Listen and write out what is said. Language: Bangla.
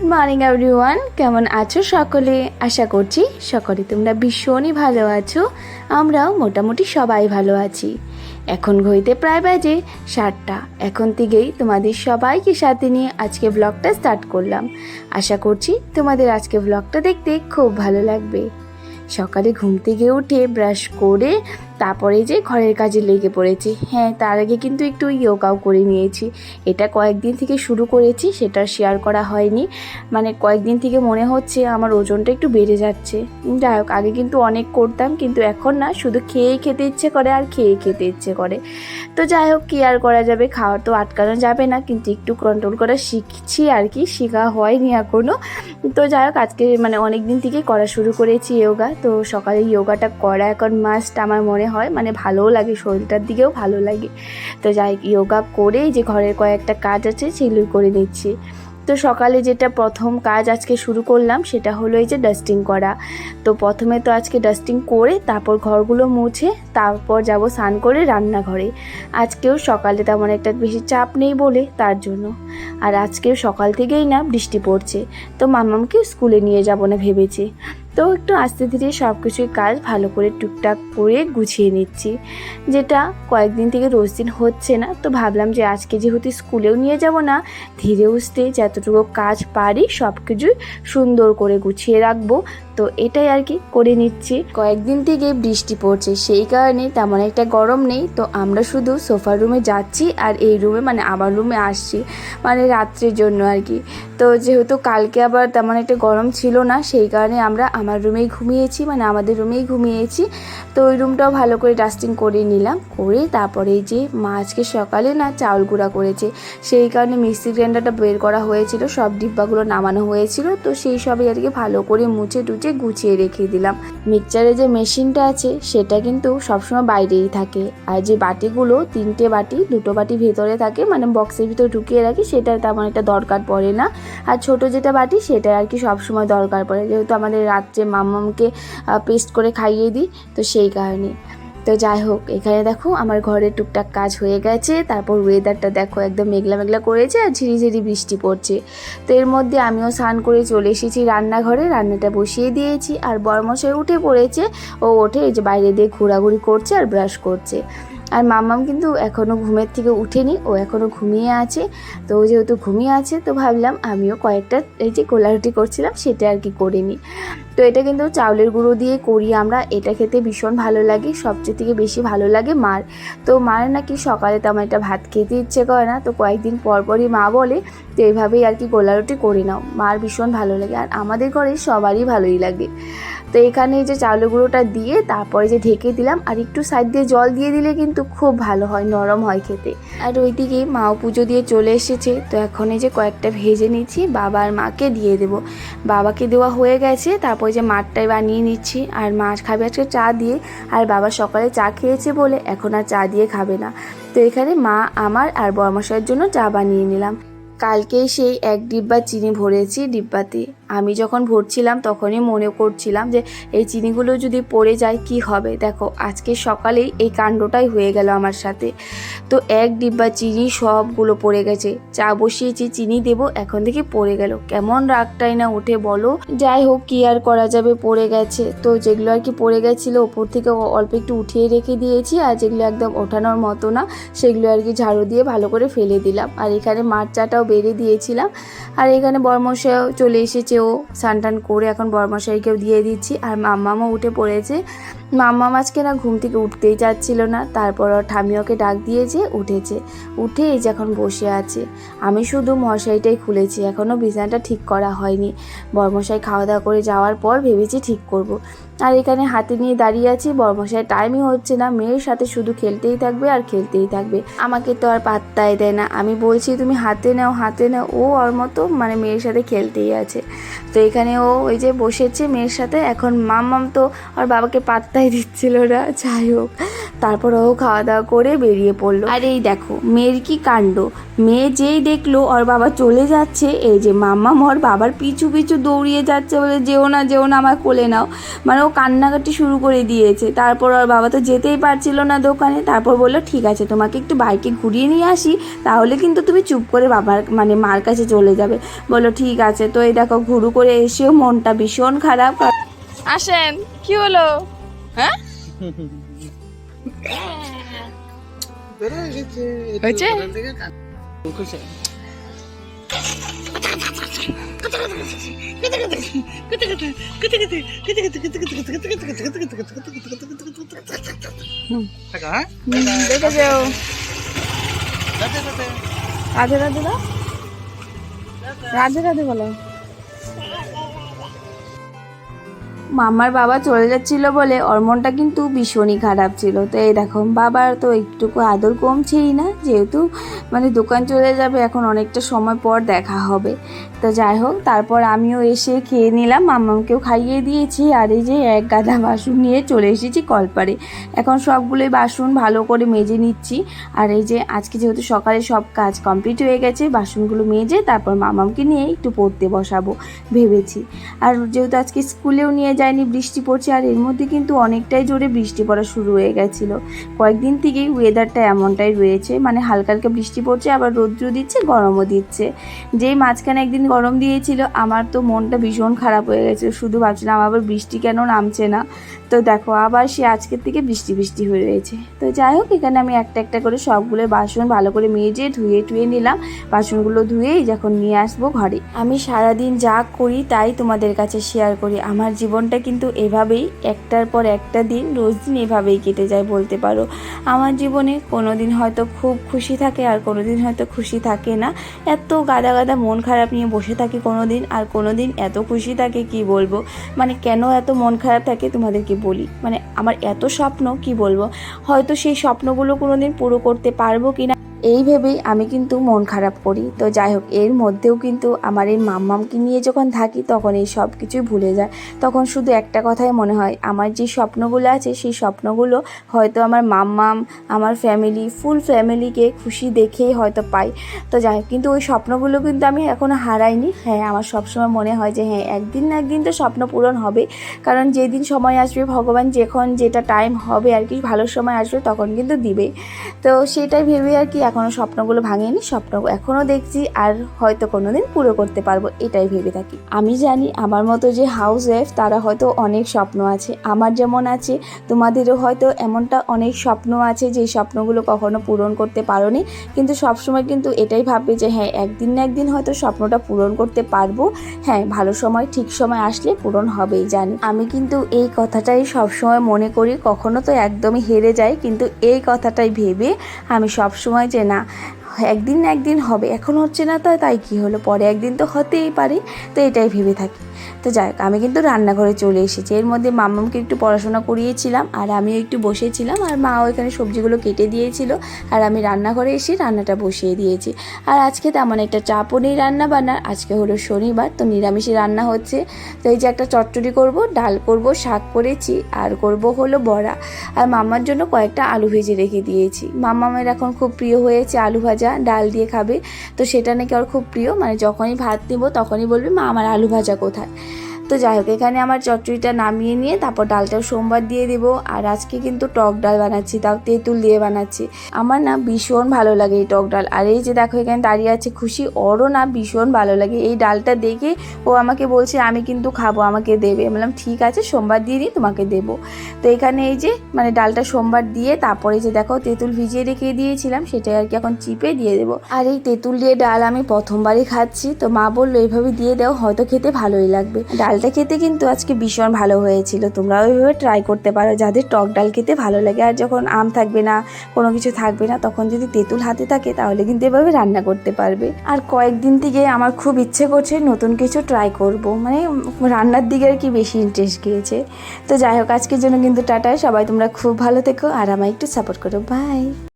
গুড মর্নিং এভরিওয়ান কেমন আছো সকলে? আশা করছি সকলে তোমরা ভীষণই ভালো আছো। আমরাও মোটামুটি সবাই ভালো আছি। এখন ঘড়িতে প্রায় বাজে সাতটা। এখন থেকেই তোমাদের সবাইকে সাথে নিয়ে আজকে ব্লগটা স্টার্ট করলাম। আশা করছি তোমাদের আজকে ব্লগটা দেখতে খুব ভালো লাগবে। সকালে ঘুম থেকে উঠে ব্রাশ করে তারপরে যে ঘরের কাজে লেগে পড়েছি। হ্যাঁ তার আগে কিন্তু একটু ইয়োগাও করে নিয়েছি। এটা কয়েকদিন থেকে শুরু করেছি, সেটা শেয়ার করা হয়নি। মানে কয়েকদিন থেকে মনে হচ্ছে আমার ওজনটা একটু বেড়ে যাচ্ছে। যাই হোক, আগে কিন্তু অনেক করতাম, কিন্তু এখন না, শুধু খেয়েই খেতে ইচ্ছে করে আর খেয়ে খেতে ইচ্ছে করে। তো যাই হোক, কি আর করা যাবে? খাওয়া তো আটকানো যাবে না, কিন্তু একটু কন্ট্রোল করা শিখছি আর কি, শেখা হয়নি এখনও তো যাই হোক, আজকে মানে অনেক দিন থেকে করা শুরু করেছি ইয়োগা। তো সকালে ইয়োগাটা করা এখন মাস্ট আমার মনে হয় মানে ভালোও লাগে শরীরটার দিকেও ভালো লাগে। তো যাই হোক, ইয়োগা করে যে ঘরের কয়েকটা কাজ আছে সেগুলোই করে নিচ্ছি। তো সকালে যেটা প্রথম কাজ আজকে শুরু করলাম সেটা হলো এই যে ডাস্টিং করা। তো প্রথমে তো আজকে ডাস্টিং করে তারপর ঘরগুলো মুছে তারপর যাব স্নান করে রান্নাঘরে। আজকেও সকালে তেমন একটা বেশি চাপ নেই বলে তার জন্য। আর আজকেও সকাল থেকেই না বৃষ্টি পড়ছে। তো মামামকে স্কুলে নিয়ে যাব না ভেবেছি। তো একটু আস্তে ধীরে সব কিছুই কাজ ভালো করে টুকটাক করে গুছিয়ে নিচ্ছি। যেটা কয়েকদিন থেকে রোজ দিন হচ্ছে না, তো ভাবলাম যে আজকে যেহেতু স্কুলেও নিয়ে যাব না, ধীরে উঠতে যতটুকু কাজ পারি সব কিছুই সুন্দর করে গুছিয়ে রাখব। তো এটাই আর কি করে নিচ্ছি। কয়েকদিন থেকে বৃষ্টি পড়ছে, সেই কারণে তেমন একটা গরম নেই, তো আমরা শুধু সোফার রুমে যাচ্ছি আর এই রুমে মানে আমার রুমে আসছি মানে রাত্রের জন্য আর কি। তো যেহেতু কালকে আবার তেমন একটা গরম ছিল না, সেই কারণে আমরা আমার রুমেই ঘুমিয়েছি মানে আমাদের রুমেই ঘুমিয়েছি। তো ওই রুমটাও ভালো করে ডাস্টিং করে নিলাম, করে তারপরে যে মা আজকে সকালে না চাউল গুঁড়া করেছে। সেই কারণে মিক্সি গ্রাইন্ডারটা বের করা হয়েছিল, সব ডিব্বাগুলো নামানো হয়েছিল। তো সেই সবই আর কি ভালো করে মুছে টুচে গুছিয়ে রেখে দিলাম। মিক্সচারের যে মেশিনটা আছে, সেটা কিন্তু সবসময় বাইরেই থাকে। আর যে বাটিগুলো, তিনটে বাটি, দুটো বাটি ভেতরে থাকে মানে বক্সের ভিতরে ঢুকিয়ে রাখি সেটা তেমন একটা দরকার পড়ে না। আর ছোট যেটা বাটি সেটা আর কি সবসময় দরকার পড়ে। যেহেতু আমাদের রাত্রে মাম্মামকে পেস্ট করে খাইয়ে দিই, তো সেই কারণে তো যাই হোক, এখানে দেখো আমার ঘরে টুকটাক কাজ হয়ে গেছে, তারপর ওয়েদারটা দেখো একদম মেঘলা মেঘলা করেছে আর ঝিরিঝিরি বৃষ্টি পড়ছে। তো এর মধ্যে আমিও স্নান করে চলে এসেছি রান্নাঘরে, রান্নাটা বসিয়ে দিয়েছি, আর বরমশাই উঠে পড়েছে, ও ওঠে এই যে বাইরে দিয়ে ঘোরাঘুরি করছে আর ব্রাশ করছে। আর মাম্মাম কিন্তু এখনও ঘুমের থেকে উঠেনি, ও এখনও ঘুমিয়ে আছে। তো যেহেতু ঘুমিয়ে আছে, তো ভাবলাম আমিও কয়েকটা এই যে কোলারুটি করছিলাম, সেটা আর কি করে নিই। তো এটা কিন্তু চাউলের গুঁড়ো দিয়ে করি আমরা, এটা খেতে ভীষণ ভালো লাগে, সবচেয়ে থেকে বেশি ভালো লাগে মার। তো মার নাকি সকালে তেমন একটা ভাত খেতে ইচ্ছে করে না, তো কয়েকদিন পর পরই মা বলে, তো এইভাবেই আর কি গোলা রুটি করে নাও। মার ভীষণ ভালো লাগে, আর আমাদের ঘরে সবারই ভালোই লাগে। তো এখানে যে চাউলের গুঁড়োটা দিয়ে তারপরে যে ঢেকে দিলাম, আর একটু সাইড দিয়ে জল দিয়ে দিলে কিন্তু খুব ভালো হয়, নরম হয় খেতে। আর ওইদিকে মাও পুজো দিয়ে চলে এসেছে, তো এখন এই যে কয়েকটা ভেজে নিচ্ছি, বাবা আর মাকে দিয়ে দেবো। বাবাকে দেওয়া হয়ে গেছে, তারপর যে মাঠটাই বানিয়ে নিচ্ছি, আর মাছ খাবে আজকে চা দিয়ে, আর বাবা সকালে চা খেয়েছে বলে এখন আর চা দিয়ে খাবে না। তো এখানে মা, আমার আর বরমশাইয়ের জন্য চা বানিয়ে নিলাম। কালকেই সেই এক ডিব্বা চিনি ভরেছি ডিব্বাতে। আমি যখন ভরছিলাম তখনই মনে করছিলাম যে, এই চিনিগুলো যদি পড়ে যায় কি হবে? দেখো, আজকে সকালেই এই কাণ্ডটাই হয়ে গেল আমার সাথে। তো এক ডিব্বা চিনি সবগুলো পড়ে গেছে। চা বসিয়েছি, চিনি দেবো, এখন থেকে পড়ে গেল। কেমন রাগটাই না উঠে বলো। যাই হোক, কি আর করা যাবে? পড়ে গেছে। তো যেগুলো আর কি পড়ে গেছিল, ওপর থেকে অল্প একটু উঠিয়ে রেখে দিয়েছি, আর যেগুলো একদম ওঠানোর মতো না, সেগুলো আর কি ঝাড়ু দিয়ে ভালো করে ফেলে দিলাম। আর এখানে মার চাটাও বেড়ে দিয়েছিলাম। আর এখানে বরমশাইও চলে এসেছে, ও টান করে এখন বরমশাইকেও দিয়ে দিচ্ছি। আর মাম্মামও উঠে পড়েছে। মাম্মাম আজকে না ঘুম থেকে উঠতেই চাচ্ছিল না, তারপর ওর ঠামি ওকে ডাক দিয়েছে উঠেছে। উঠে এই যে এখন বসে আছে। আমি শুধু মশাইটাই খুলেছি এখনও বিছানাটা ঠিক করা হয়নি। বরমশাই খাওয়া দাওয়া করে যাওয়ার পর ভেবেছি ঠিক করব। আর এখানে হাতে নিয়ে দাঁড়িয়ে আছি বরমশাই টাইমই হচ্ছে না। মেয়ের সাথে শুধু খেলতেই থাকবে আর খেলতেই থাকবে। আমাকে তো আর পাত্তাই দেয় না। আমি বলছি, তুমি হাতে নাও হাতে না ও ওর মতো মানে মেয়ের সাথে খেলতেই আছে। তো এখানে ও ওই যে বসেছে মেয়ের সাথে, এখন মামাম তো আর বাবাকে পাত্তাই দিচ্ছিল না, যাই হোক। তারপর ও খাওয়া দাওয়া করে বেরিয়ে পড়ল। আর এই দেখো, মেয়ের কি কাণ্ড? মেয়ে যেই দেখল ওর বাবা চলে যাচ্ছে এই যে মাম্মা মর বাবার পিছু পিছু দৌড়িয়ে যাচ্ছে বলে যেও না যেও না আমার কোলে নাও। মানে ও কান্নাকাটি শুরু করে দিয়েছে। তারপর ওর বাবা তো যেতেই পারছিল না দোকানে তারপর বলল ঠিক আছে তোমাকে একটু বাইকে ঘুরিয়ে নিয়ে আসি তাহলে কিন্তু তুমি চুপ করে বাবার মানে মার কাছে চলে যাবে। বলল ঠিক আছে। তো এই দেখো ঘুরু করে এসেও মনটা ভীষণ খারাপ। আসেন কি হলো? হ্যাঁ? হয়েছে? দেখে যাও রাধে রাধে দাও রাধে রাধে বলো মামার বাবা চলে যাচ্ছিল বলে ওর মনটা কিন্তু ভীষণই খারাপ ছিল। তো এই দেখো, বাবার তো একটুকু আদর কমছেই না, যেহেতু মানে দোকান চলে যাবে, এখন অনেকটা সময় পর দেখা হবে। তো যাই হোক, তারপর আমিও এসে খেয়ে নিলাম মামাকেও খাইয়ে দিয়েছি, আর এই যে এক গাদা বাসন নিয়ে চলে এসেছি কলপারে এখন সবগুলোই বাসন ভালো করে মেজে নিচ্ছি, আর এই যে আজকে যেহেতু সকালে সব কাজ কমপ্লিট হয়ে গেছে, বাসনগুলো মেজে তারপর মামামকে নিয়ে একটু পড়তে বসাবো ভেবেছি। আর যেহেতু আজকে স্কুলেও নিয়ে যায়নি, বৃষ্টি পড়ছে, আর এর মধ্যে কিন্তু অনেকটাই জোরে বৃষ্টি পড়া শুরু হয়ে গেছিল। কয়েকদিন থেকেই ওয়েদারটা এমনটাই রয়েছে মানে হালকা হালকা বৃষ্টি পড়ছে, আবার রৌদ্র দিচ্ছে, গরমও দিচ্ছে। যেই মাঝখানে একদিন গরম দিয়েছিল, আমার তো মনটা ভীষণ খারাপ হয়ে গেছে। শুধু ভাবছিলাম আবার বৃষ্টি কেন নামছে না। তো দেখো, আবার সে আজকের থেকে বৃষ্টি বৃষ্টি হয়ে রয়েছে। তো যাই হোক, এখানে আমি একটা একটা করে সবগুলো বাসন ভালো করে মেজে ধুয়ে টুয়ে নিলাম। বাসনগুলো ধুয়েই যখন নিয়ে আসব ঘরে। আমি সারাদিন যা করি তাই তোমাদের কাছে শেয়ার করি। আমার জীবনটা কিন্তু এভাবেই, একটার পর একটা দিন, রোজ দিন এভাবেই কেটে যায় বলতে পারো। আমার জীবনে কোনো দিন হয়তো খুব খুশি থাকে আর কোনো দিন হয়তো খুশি থাকে না। এত গাদা গাদা মন খারাপ নিয়ে বসে থাকি কোনো দিন আর কোনো দিন এত খুশি থাকে কি বলব? মানে কেন এত মন খারাপ থাকে তোমাদেরকে বলি। মানে আমার এত স্বপ্ন কি বলব? হয়তো সেই স্বপ্নগুলো কোনো দিন পুরো করতে পারব কি না এই ভেবেই আমি কিন্তু মন খারাপ করি। তো যাই হোক, এর মধ্যেও কিন্তু আমার এই মাম্মামকে নিয়ে যখন থাকি, তখন এই সব কিছুই ভুলে যায়। তখন শুধু একটা কথাই মনে হয়, আমার যে স্বপ্নগুলো আছে, সেই স্বপ্নগুলো হয়তো আমার মাম্মাম, আমার ফ্যামিলি ফুল ফ্যামিলিকে খুশি দেখেই হয়তো পাই তো যাই হোক, কিন্তু ওই স্বপ্নগুলো কিন্তু আমি এখনও হারাইনি। হ্যাঁ আমার সবসময় মনে হয় যে হ্যাঁ একদিন না একদিন তো স্বপ্ন পূরণ হবে। কারণ যেদিন সময় আসবে, ভগবান যখন যেটা টাইম হবে আর কি, ভালো সময় আসবে, তখন কিন্তু দিবে তো সেটাই ভেবে আর কি এখনও স্বপ্নগুলো ভাঙেনি, স্বপ্ন এখনও দেখছি আর হয়তো কোনোদিন পুরো করতে পারব, এটাই ভেবে থাকি। আমি জানি আমার মতো যে হাউস ওয়াইফ তারা হয়তো অনেক স্বপ্ন আছে। আমার যেমন আছে, তোমাদেরও হয়তো এমনটা অনেক স্বপ্ন আছে যে স্বপ্নগুলো কখনো পূরণ করতে পারোনি। কিন্তু সবসময় কিন্তু এটাই ভাববে যে হ্যাঁ একদিন না একদিন হয়তো স্বপ্নটা পূরণ করতে পারব। হ্যাঁ ভালো সময়, ঠিক সময় আসলে পূরণ হবেই, জানি। আমি কিন্তু এই কথাটাই সবসময় মনে করি, কখনো তো একদমই হেরে যাই, কিন্তু এই কথাটাই ভেবে আমি সবসময় যে না। একদিন না একদিন হবে, এখন হচ্ছে না তো তাই কি হলো? পরে একদিন তো হতেই পারে। তো এটাই ভেবে থাকি। তো যাই আমি কিন্তু রান্নাঘরে চলে এসেছি। এর মধ্যে মাম্মামকে একটু পড়াশোনা করিয়েছিলাম, আর আমিও একটু বসেছিলাম, আর মাও এখানে সবজিগুলো কেটে দিয়েছিল, আর আমি রান্নাঘরে এসে রান্নাটা বসিয়ে দিয়েছি। আর আজকে তেমন একটা চাপও নেই রান্না বান্নার আজকে হলো শনিবার, তো নিরামিষে রান্না হচ্ছে। তো এই যে একটা চচ্চড়ি করব, ডাল করব, শাক করেছি, আর করব হলো বড়া। আর মামার জন্য কয়েকটা আলু ভেজে রেখে দিয়েছি। মাম্মামের এখন খুব প্রিয় হয়েছে আলু ভাজা, ডাল দিয়ে খাবে। তো সেটা নাকি ওর খুব প্রিয়। মানে যখনই ভাত নিব তখনই বলবে, মা, আমার আলু ভাজা কোথায়? তো যাই হোক, এখানে আমার চচ্চড়িটা নামিয়ে নিয়ে তারপর ডালটা সোমবার দিয়ে দিব। আর আজকে কিন্তু টক ডাল বানাচ্ছি, তাও তেঁতুল দিয়ে বানাচ্ছি। আমার না ভীষণ ভালো লাগে এই টক ডাল। আর এই যে দেখো, এখানে দাঁড়িয়ে আছে খুশি। ওরও না ভীষণ ভালো লাগে। এই ডালটা দেখে ও আমাকে বলছে, আমি কিন্তু খাব, আমাকে দেবে। বললাম, ঠিক আছে, সোমবার দিয়ে দিই, তোমাকে দেবো। তো এখানে এই যে মানে ডালটা সোমবার দিয়ে তারপরে যে দেখো, তেঁতুল ভিজিয়ে রেখে দিয়েছিলাম, সেটাই আর কি এখন চিপে দিয়ে দেবো। আর এই তেঁতুল দিয়ে ডাল আমি প্রথমবারই খাচ্ছি। তো মা বলল, এইভাবে দিয়ে দাও, হয়তো খেতে ভালোই লাগবে। ডালটা খেতে কিন্তু আজকে ভীষণ ভালো হয়েছিল। তোমরা ওইভাবে ট্রাই করতে পারো। যাদের টক ডাল খেতে ভালো লাগে আর যখন আম থাকবে না, কোনো কিছু থাকবে না, তখন যদি তেঁতুল হাতে থাকে, তাহলে কিন্তু এভাবে রান্না করতে পারবে। আর কয়েকদিন থেকে আমার খুব ইচ্ছে করছে নতুন কিছু ট্রাই করব। মানে রান্নার দিকে আর কি বেশি ইন্টারেস্ট গিয়েছে। তো যাই হোক, আজকের জন্য কিন্তু টাটা। সবাই তোমরা খুব ভালো থেকো আর আমায় একটু সাপোর্ট করো। বাই